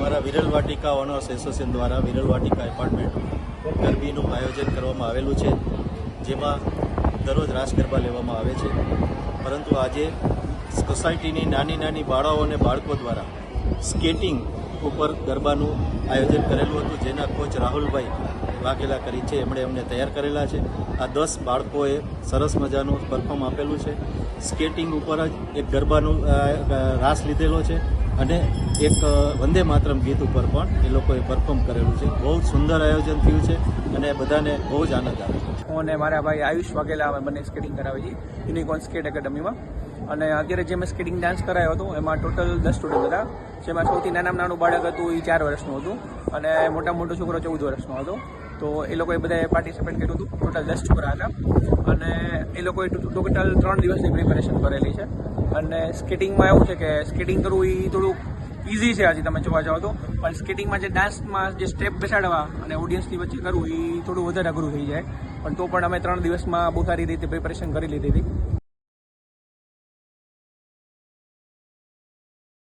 અમારા વિરલ વાટિકા owners association દ્વારા વિરલ વાટિકા apartment ગરબીનું આયોજન કરવામાં આવેલું છે, જેમાં દરરોજ રાસ ગરબા લેવામાં આવે છે. પરંતુ આજે સોસાયટીની નાની નાની બાળાઓ અને બાળકો દ્વારા સ્કેટિંગ ઉપર ગરબાનું આયોજન કરેલું હતું, જેના કોચ રાહુલભાઈ વાઘેલા કરી છે. એમણે એમને તૈયાર કરેલા છે. આ દસ બાળકોએ સરસ મજાનું પરફોર્મ આપેલું છે. સ્કેટિંગ ઉપર જ એક ગરબાનું રાસ લીધેલો છે. અને એક વંદે માતરમ ગીત ઉપર પણ એ લોકોએ પરફોર્મ કરેલું છે. બહુ જ સુંદર આયોજન થયું છે અને બધાને બહુ જ આનંદ આવે હું અને મારા ભાઈ આયુષ વાઘેલા અમે બંને સ્કેટિંગ કરાવી છીએ યુનિકોર્ન સ્કેટ એકેડમીમાં અને અત્યારે જે મેં સ્કેટિંગ ડાન્સ કરાયો હતો, એમાં ટોટલ દસ સ્ટુડન્ટ હતા. જેમાં સૌથી નાનામાં નાનું બાળક હતું એ ચાર વર્ષનું હતું. અને મોટા મોટો છોકરો ચૌદ વર્ષનો હતો. તો એ લોકોએ બધાએ પાર્ટિસિપેટ કર્યું હતું. ટોટલ દસ છોકરા હતા. અને એ લોકોએ ટોટલ ત્રણ દિવસની પ્રિપેરેશન કરેલી છે. અને સ્કેટિંગમાં એવું છે કે સ્કેટિંગ કરવું એ થોડુંક ઇઝી છે આજે તમે જોવા જાઓ તો. પણ સ્કેટિંગમાં જે ડાન્સમાં જે સ્ટેપ બેસાડવા અને ઓડિયન્સની વચ્ચે કરવું એ થોડું વધારે અઘરું થઈ જાય. પણ તો પણ અમે ત્રણ દિવસમાં બહુ સારી રીતે પ્રિપેરેશન કરી લીધી હતી.